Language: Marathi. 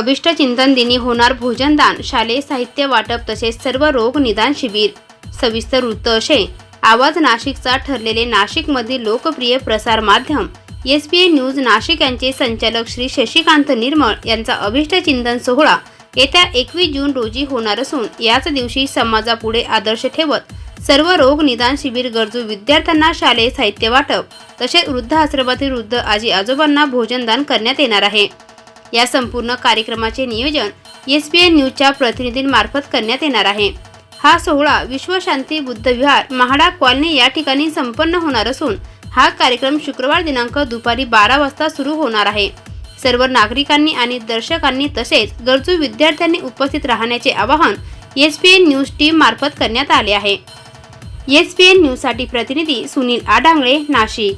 अभिष्ट चिंतन दिनी होणार भोजनदान शालेय साहित्य वाटप तसेच सर्व रोग निदान शिबिर. सविस्तर वृत्त असे. आवाज नाशिकचा ठरलेले नाशिकमधील लोकप्रिय प्रसार माध्यम. S P A news Nashik यांचे संचालक श्री शशिकांत निर्मळ यांचा अभिष्ट चिंतन सोहळा येत्या एकवीस जून रोजी होणार असून याच दिवशी समाजापुढे आदर्श ठेवत सर्व रोग निदान शिबिर गरजू विद्यार्थ्यांना शालेय साहित्य वाटप तसेच वृद्ध आश्रमातील वृद्ध आजी आजोबांना भोजनदान करण्यात येणार आहे. या संपूर्ण कार्यक्रमाचे नियोजन एस पी एन न्यूजच्या प्रतिनिधींमार्फत करण्यात येणार आहे. हा सोहळा विश्वशांती बुद्ध विहार महाडा कॉलनी या ठिकाणी संपन्न होणार असून हा कार्यक्रम शुक्रवार दिनांक दुपारी बारा वाजता सुरू होणार आहे. सर्व नागरिकांनी आणि दर्शकांनी तसेच गरजू विद्यार्थ्यांनी उपस्थित राहण्याचे आवाहन S P N news team मार्फत करण्यात आले आहे. एस पी एन न्यूजसाठी प्रतिनिधी सुनील आडांगळे नाशिक.